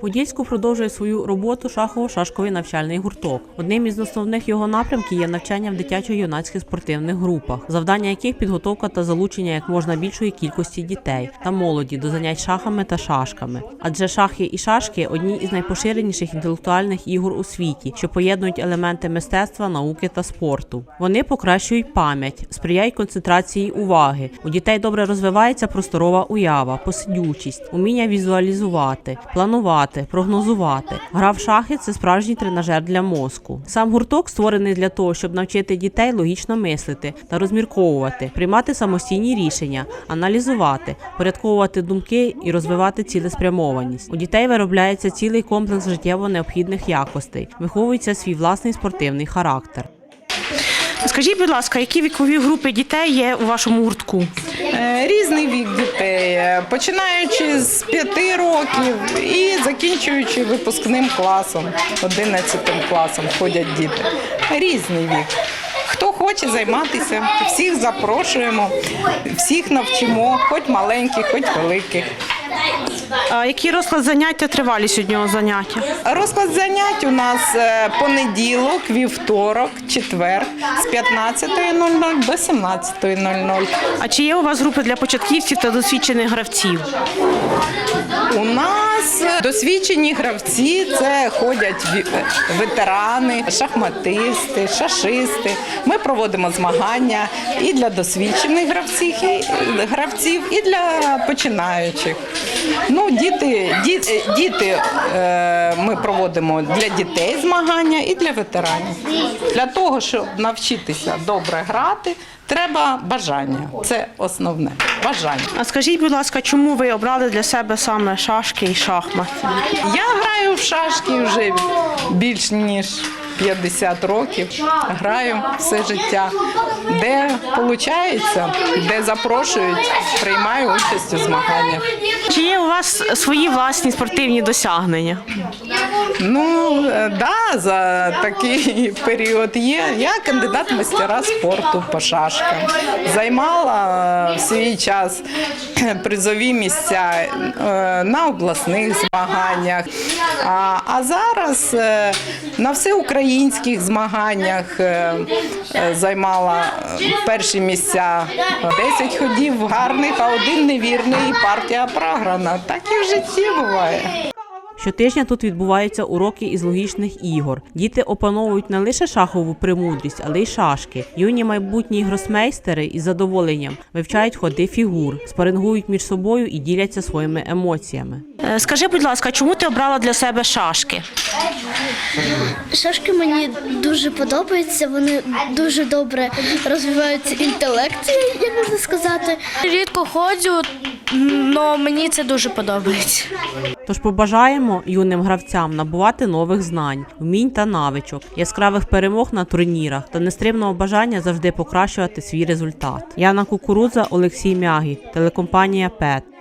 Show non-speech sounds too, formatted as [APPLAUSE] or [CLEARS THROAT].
Подільську продовжує свою роботу шахово-шашковий навчальний гурток. Одним із основних його напрямків є навчання в дитячо-юнацьких спортивних групах, завдання яких підготовка та залучення як можна більшої кількості дітей та молоді до занять шахами та шашками. Адже шахи і шашки одні із найпоширеніших інтелектуальних ігор у світі, що поєднують елементи мистецтва, науки та спорту. Вони покращують пам'ять, сприяють концентрації уваги. У дітей добре розвивається просторова уява, посидючість, уміння візуалізувати, планувати, прогнозувати. Гра в шахи це справжній тренажер для мозку. Сам гурток створений для того, щоб навчити дітей логічно мислити та розмірковувати, приймати самостійні рішення, аналізувати, порядковувати думки і розвивати цілеспрямованість. У дітей виробляється цілий комплекс життєво необхідних якостей, виховується свій власний спортивний характер. Скажіть, будь ласка, які вікові групи дітей є у вашому гуртку? Е, Різний вік дітей, е, починаючи з 5 років і закінчуючи випускним класом, 11 класом ходять діти. Різний вік. Хто хоче займатися, всіх запрошуємо, всіх навчимо, хоч маленьких, хоч великих. А який розклад заняття тривалість одного заняття? Розклад занять у нас е, понеділок, вівторок, четвер з 15.00 до 17.00. А чи є у вас групи для початківців та досвідчених гравців? У нас досвідчені гравці це ходять ветерани, шахматисти, шашисти. Ми проводимо змагання і для досвідчених гравців, і для починаючих. Ну, діти, діти, діти е, ми проводимо для дітей змагання і для ветеранів. Для того, щоб навчитися добре грати, треба бажання. Це основне бажання. А скажіть, будь ласка, чому ви обрали для себе саме шашки і шахмати? Я граю в шашки вже більш ніж 50 років. Граю все життя. Де виходить, де запрошують, приймаю участь у змаганнях. Чи є у вас свої власні спортивні досягнення? Ну е, да, за такий [LAUGHS] період є. Я кандидат мастера спорту по шашкам. Займала е, в свій час [CLEARS THROAT] призові місця е, на обласних змаганнях. А, а зараз е, на всеукраїнських змаганнях е, е, займала перші місця 10 ходів гарних, а один невірний і партія програна. Так і в житті буває. Щотижня тут відбуваються уроки із логічних ігор. Діти опановують не лише шахову премудрість, але й шашки. Юні майбутні гросмейстери із задоволенням вивчають ходи фігур, спарингують між собою і діляться своїми емоціями. Е, Скажи, будь ласка, чому ти обрала для себе шашки? Шашки мені дуже подобаються, вони дуже добре розвивають інтелект, як можна сказати. Рідко ходжу, але мені це дуже подобається. Тож побажаємо юним гравцям набувати нових знань, вмінь та навичок, яскравих перемог на турнірах та нестримного бажання завжди покращувати свій результат. Яна Кукурудза, Олексій Мягі, телекомпанія ПЕТ.